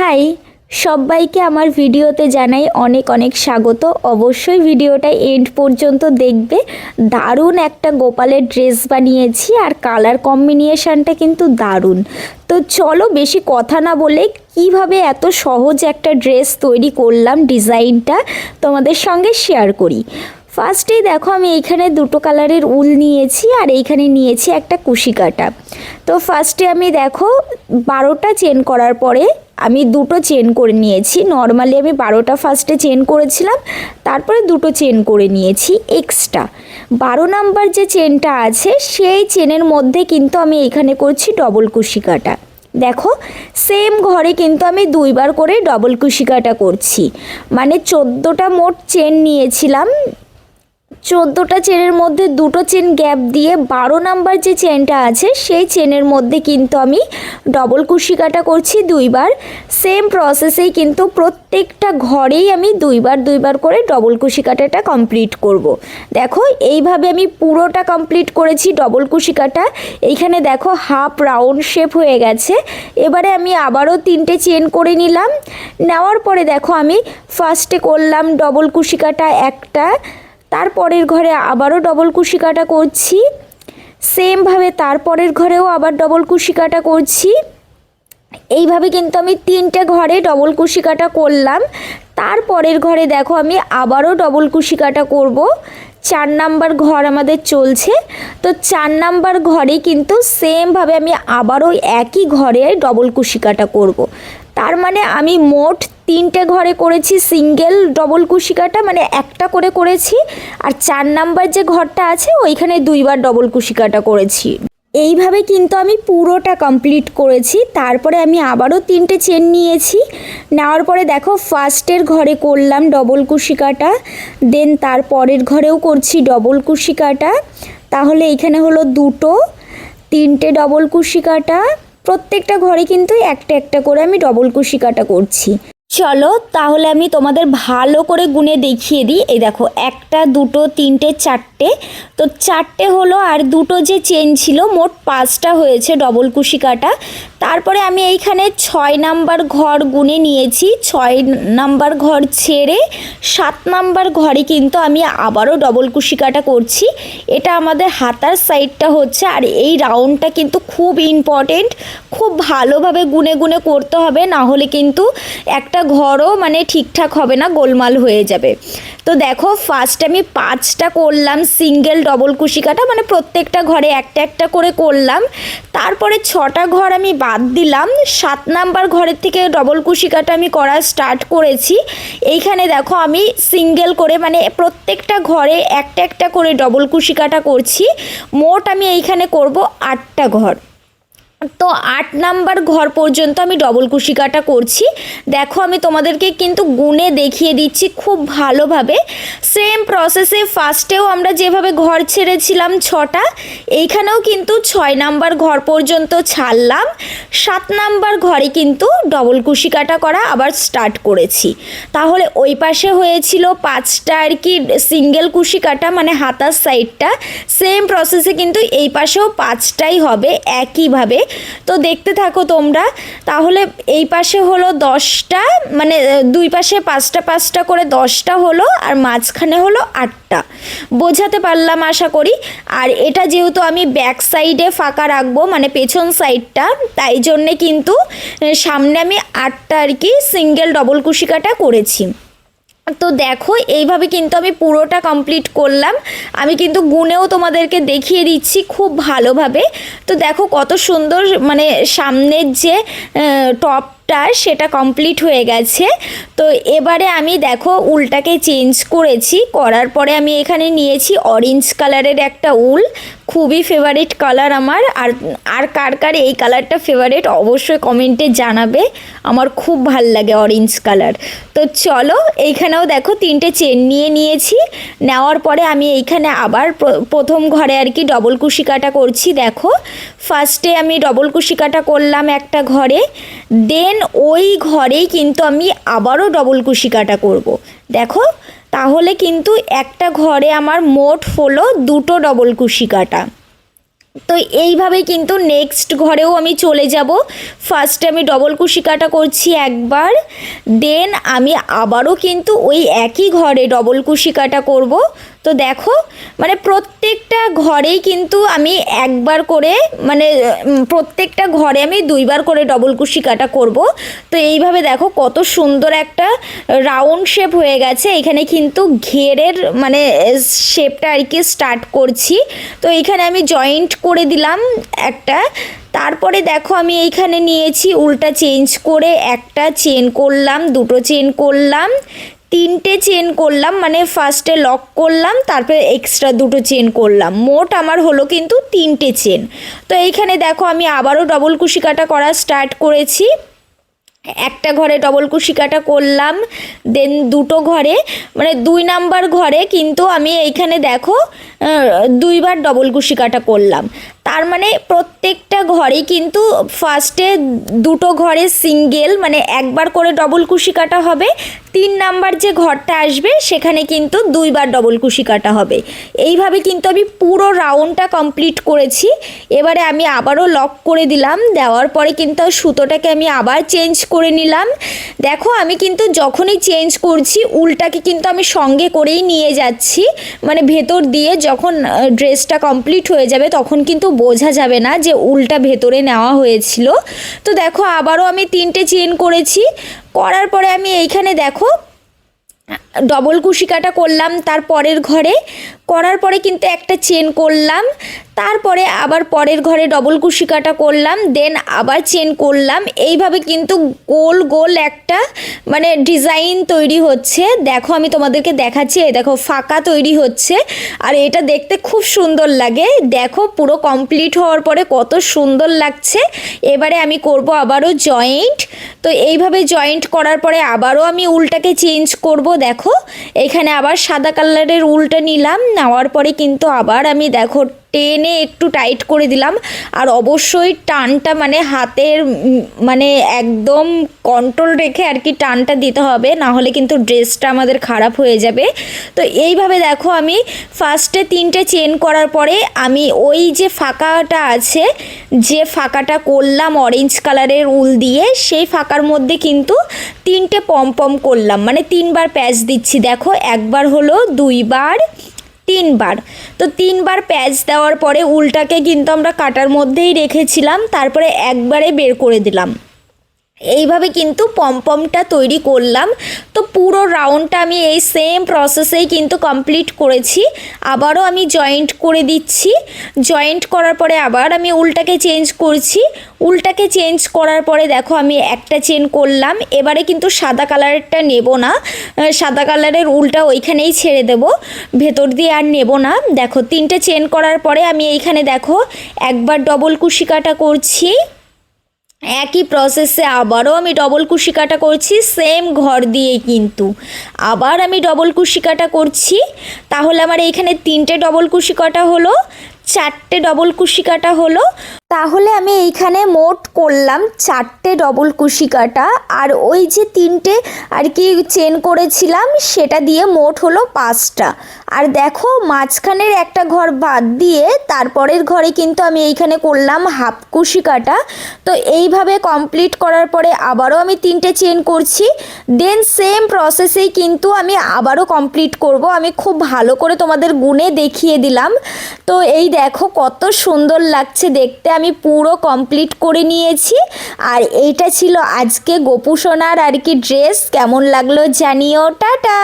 High, সবাইকে আমার ভিডিওতে জানাই অনেক অনেক স্বাগত। অবশ্যই ভিডিওটা এন্ড পর্যন্ত দেখবে। দারুণ একটা গোপালের ড্রেস বানিয়েছি আর কালার কম্বিনেশনটা কিন্তু দারুণ। তো চলো বেশি কথা না বলে কীভাবে এত সহজ একটা ড্রেস তৈরি করলাম ডিজাইনটা তোমাদের সঙ্গে শেয়ার করি। ফার্স্টেই দেখো, আমি এইখানে দুটো কালারের উল নিয়েছি আর এইখানে নিয়েছি একটা কুশি কাটা তো ফার্স্টে আমি দেখো, বারোটা চেন করার পরে আমি দুটো চেন করে নিয়েছি। নর্মালি আমি বারোটা ফার্স্টে চেন করেছিলাম, তারপরে দুটো চেন করে নিয়েছি এক্সট্রা বারো নাম্বার যে চেনটা আছে, সেই চেনের মধ্যে কিন্তু আমি এখানে করছি ডবল কুশি কাটা দেখো সেম ঘরে কিন্তু আমি দুইবার করে ডবল কুশি কাটা করছি। মানে চোদ্দোটা মোট চেন নিয়েছিলাম চোদ্দোটা চেনের মধ্যে দুটো চেন গ্যাপ দিয়ে বারো নাম্বার যে চেনটা আছে, সেই চেনের মধ্যে কিন্তু আমি ডবল কুশি কাটা করছি দুইবার। সেম প্রসেসেই কিন্তু প্রত্যেকটা ঘরেই আমি দুইবার দুইবার করে ডবল কুশি কাটাটা কমপ্লিট করব। দেখো, এইভাবে আমি পুরোটা কমপ্লিট করেছি ডবল কুশি কাটা এইখানে দেখো হাফ রাউন্ড শেপ হয়ে গেছে। এবারে আমি আবারও তিনটে চেন করে নিলাম। নেওয়ার পরে দেখো আমি ফার্স্টে করলাম ডবল কুশি কাটা একটা। তারপরের ঘরে আবারও ডবল কুশি কাটা করছি সেমভাবে তারপরের ঘরেও আবার ডবল কুশি কাটা করছি। এইভাবে কিন্তু আমি তিনটে ঘরে ডবল কুশি কাটা করলাম তারপরের ঘরে দেখো আমি আবারও ডবল কুশি কাটা করব। চার নাম্বার ঘর আমাদের চলছে। তো চার নাম্বার ঘরে কিন্তু সেমভাবে আমি আবারও একই ঘরে ডবল কুশি কাটা করব। তার মানে আমি মোট তিনটে ঘরে করেছি সিঙ্গেল ডবল কুশি কাটা মানে একটা করে করেছি। আর চার নাম্বার যে ঘরটা আছে, ওইখানে দুইবার ডবল কুশি কাটা করেছি। এইভাবে কিন্তু আমি পুরোটা কমপ্লিট করেছি। তারপরে আমি আবারও তিনটে চেন নিয়েছি। নেওয়ার পরে দেখো ফার্স্টের ঘরে করলাম ডবল কুশি কাটা দেন তারপরের ঘরেও করছি ডবল কুশি কাটা তাহলে এখানে হলো দুটো, তিনটে ডবল কুশি কাটা প্রত্যেকটা ঘরে কিন্তু একটা একটা করে আমি ডবল কুশি কাটা করছি। চলো তাহলে আমি তোমাদের ভালো করে গুনে দেখিয়ে দিই। এই দেখো, একটা, দুটো, তিনটে, চারটে। তো চারটে হলো আর দুটো যে চেন ছিল, মোট পাঁচটা হয়েছে ডবল কুশি কাটা তারপরে আমি এইখানে ছয় নাম্বার ঘর গুনে নিয়েছি। ছয় নাম্বার ঘর ছেড়ে সাত নাম্বার ঘরে কিন্তু আমি আবারও ডবল কুশি কাটা করছি। এটা আমাদের হাতার সাইডটা হচ্ছে আর এই রাউন্ডটা কিন্তু খুব ইম্পর্টেন্ট খুব ভালোভাবে গুনে গুনে করতে হবে। না হলে কিন্তু একটা ঘরও মানে ঠিকঠাক হবে না, গোলমাল হয়ে যাবে। তো দেখো ফার্স্ট আমি পাঁচটা করলাম সিঙ্গেল ডবল কুশি কাটা মানে প্রত্যেকটা ঘরে একটা একটা করে করলাম। তারপরে ছটা ঘর আমি বাদ দিলাম, সাত নাম্বার ঘরের থেকে ডবল কুশি কাটা আমি করা স্টার্ট করেছি। এইখানে দেখো, আমি সিঙ্গেল করে মানে প্রত্যেকটা ঘরে একটা একটা করে ডবল কুশি কাটা করছি। মোট আমি এইখানে করব আটটা ঘর। তো আট নাম্বার ঘর পর্যন্ত আমি ডবল কুশি কাটা করছি। দেখো আমি তোমাদেরকে কিন্তু গুনে দেখিয়ে দিচ্ছি খুব ভালোভাবে। সেম প্রসেসে ফার্স্টেও আমরা যেভাবে ঘর ছেড়েছিলাম ছটা, এইখানেও কিন্তু ছয় নাম্বার ঘর পর্যন্ত ছাড়লাম। সাত নাম্বার ঘরে কিন্তু ডবল কুশি কাটা করা আবার স্টার্ট করেছি। তাহলে ওই পাশে হয়েছিল পাঁচটা আর কি সিঙ্গেল কুশি কাটা মানে হাতার সাইডটা সেম প্রসেসে কিন্তু এই পাশেও পাঁচটাই হবে একইভাবে। তো দেখতে থাকো তোমরা। তাহলে এই পাশে হলো দশটা মানে দুই পাশে পাঁচটা পাঁচটা করে দশটা হলো আর মাঝখানে হলো আটটা। বোঝাতে পারলাম আশা করি। আর এটা যেহেতু আমি ব্যাক সাইডে ফাঁকা রাখব মানে পেছন সাইডটা, তাই জন্যে কিন্তু সামনে আমি আটটা আর কি সিঙ্গেল ডবল কুশিকাটা করেছি। তো দেখো, এইভাবে কিন্তু আমি পুরোটা কমপ্লিট করলাম। আমি কিন্তু গুনেও তোমাদেরকে দেখিয়ে দিচ্ছি খুব ভালোভাবে। তো দেখো কত সুন্দর মানে সামনের যে টপ সেটা কমপ্লিট হয়ে গেছে। তো এবারে আমি দেখো উলটাকে চেঞ্জ করেছি। করার পরে আমি এখানে নিয়েছি অরেঞ্জ কালারের একটা উল। খুবই ফেভারিট কালার আমার। আর আর কার কার এই কালারটা ফেভারিট অবশ্যই কমেন্টে জানাবে। আমার খুব ভালো লাগে অরেঞ্জ কালার তো চলো, এইখানেও দেখো তিনটে চেন নিয়ে নিয়েছি। নেওয়ার পরে আমি এইখানে আবার প্রথম ঘরে আর কি ডবল কুশি কাটা করছি, দেখো। ফার্স্টে আমি ডবল কুশি কাটা করলাম একটা ঘরে। দেন ওই ঘরেই কিন্তু আমি আবারও ডবল কুশি কাটা করব। দেখো তাহলে কিন্তু একটা ঘরে আমার মোট হলো দুটো ডবল কুশি কাটা। তো এইভাবে কিন্তু নেক্সট ঘরেও আমি চলে যাব। ফার্স্টে আমি ডবল কুশি কাটা করছি একবার দেন আমি আবারও কিন্তু ওই একই ঘরে ডবল কুশি কাটা করব। তো দেখো মানে প্রত্যেকটা ঘরেই কিন্তু আমি একবার করে মানে প্রত্যেকটা ঘরে আমি দুইবার করে ডবল কুশি কাটা করব। তো এইভাবে দেখো কত সুন্দর একটা রাউন্ড শেপ হয়ে গেছে। এখানে কিন্তু ঘেরের মানে শেপটা আর কি স্টার্ট করছি। তো এখানে আমি জয়েন্ট করে দিলাম একটা। তারপরে দেখো আমি এইখানে নিয়েছি, উল্টা চেঞ্জ করে একটা চেন করলাম, দুটো চেন করলাম। তিনটে চেন করলাম মানে ফার্স্টে লক করলাম, তারপরে এক্সট্রা দুটো চেন করলাম। মোট আমার হলো কিন্তু তিনটে চেন তো এইখানে দেখো আমি আবারও ডবল কুশি কাটা করা স্টার্ট করেছি। একটা ঘরে ডবল কুশি কাটা করলাম দেন দুটো ঘরে মানে দুই নাম্বার ঘরে কিন্তু আমি এইখানে দেখো দুইবার ডবল কুশি কাটা করলাম। তার মানে প্রত্যেকটা ঘরেই কিন্তু ফার্স্টে দুটো ঘরে সিঙ্গেল মানে একবার করে ডবল কুশি কাটা হবে। তিন নাম্বার যে ঘরটা আসবে, সেখানে কিন্তু দুইবার ডবল কুশি কাটা হবে। এইভাবে কিন্তু আমি পুরো রাউন্ডটা কমপ্লিট করেছি। এবারে আমি আবারও লক করে দিলাম। দেওয়ার পরে কিন্তু সুতোটাকে আমি আবার চেঞ্জ করে নিলাম। দেখো, আমি কিন্তু যখনই চেঞ্জ করছি, উল্টাকে কিন্তু আমি সঙ্গে করেই নিয়ে যাচ্ছি। মানে ভেতর দিয়ে যখন ড্রেসটা কমপ্লিট হয়ে যাবে, তখন কিন্তু বোঝা যাবে না যে উল্টা ভেতরে নেওয়া হয়েছিল। তো দেখো, আবারও আমি তিনটে চেন করেছি। করার পরে আমি এইখানে দেখো ডবল কুশিকাটা করলাম তার পরের ঘরে। করার পরে কিন্তু একটা চেন করলাম। তারপরে আবার পরের ঘরে ডবল কুশি কাটা করলাম দেন আবার চেন করলাম। এইভাবে কিন্তু গোল গোল একটা মানে ডিজাইন তৈরি হচ্ছে। দেখো আমি তোমাদেরকে দেখাচ্ছি, এই দেখো ফাঁকা তৈরি হচ্ছে। আর এটা দেখতে খুব সুন্দর লাগে। দেখো পুরো কমপ্লিট হওয়ার পরে কত সুন্দর লাগছে। এবারে আমি করব আবারও জয়েন্ট তো এইভাবে জয়েন্ট করার পরে আবারও আমি উলটাকে চেঞ্জ করব, দেখো। এখানে আবার সাদা কালারের উলটা নিলাম, নেওয়ার পরে কিন্তু আবার আমি, দেখো টেনে একটু টাইট করে দিলাম। আর অবশ্যই টানটা মানে হাতের মানে একদম কন্ট্রোল রেখে আর কি টানটা দিতে হবে, না হলে কিন্তু ড্রেসটা আমাদের খারাপ হয়ে যাবে। তো এইভাবে দেখো আমি ফার্স্টে তিনটে চেন করার পরে আমি ওই যে ফাঁকাটা আছে, যে ফাঁকাটা করলাম অরেঞ্জ কালারের উল দিয়ে, সেই ফাঁকার মধ্যে কিন্তু তিনটে পম পম করলাম। মানে তিনবার প্যাচ দিচ্ছি। দেখো একবার হলো, দুইবার তিনবার। তো তিনবার প্যাচ দেওয়ার পরে উলটাকে কিন্তু আমরা কাটার মধ্যেই রেখেছিলাম, তারপরে একবারে বের করে দিলাম। এইভাবে কিন্তু পমপমটা তৈরি করলাম। তো পুরো রাউন্ডটা আমি এই সেম প্রসেসেই কিন্তু কমপ্লিট করেছি। আবারও আমি জয়েন্ট করে দিচ্ছি। জয়েন্ট করার পরে আবার আমি উলটাকে চেঞ্জ করছি। উলটাকে চেঞ্জ করার পরে দেখো আমি একটা চেন করলাম, এবারে কিন্তু সাদা কালারেরটা নেব না। সাদা কালারের উলটা ওইখানেই ছেড়ে দেব, ভেতর দিয়ে আর নেব না। দেখো, তিনটে চেন করার পরে আমি এইখানে দেখো, একবার ডবল কুশি কাটা করছি। একই প্রসেসে আবারও আমি ডবল কুশি কাটা করছি সেম ঘর দিয়ে কিন্তু। আবার আমি ডবল কুশি কাটা করছি। তাহলে আমার এইখানে তিনটে ডবল কুশি কাটা হলো, চারটে ডবল কুশি কাটা হলো। তাহলে আমি এইখানে মোট করলাম চারটে ডবল কুশি কাটা আর ওই যে তিনটে আর কি চেন করেছিলাম, সেটা দিয়ে মোট হলো পাঁচটা। আর দেখো, মাঝখানের একটা ঘর বাদ দিয়ে তারপরের ঘরে কিন্তু আমি এইখানে করলাম হাফ কুশি কাটা তো এইভাবে কমপ্লিট করার পরে আবারও আমি তিনটে চেন করছি। দেন সেম প্রসেসেই কিন্তু আমি আবারও কমপ্লিট করব। আমি খুব ভালো করে তোমাদের গুণে দেখিয়ে দিলাম। তো এই দেখো, কত সুন্দর লাগছে দেখতে। আমি পুরো কমপ্লিট করে নিয়েছি। আর এইটা ছিল আজকে গোপুসোনার আর কি ড্রেস কেমন লাগল জানিও। টাটা!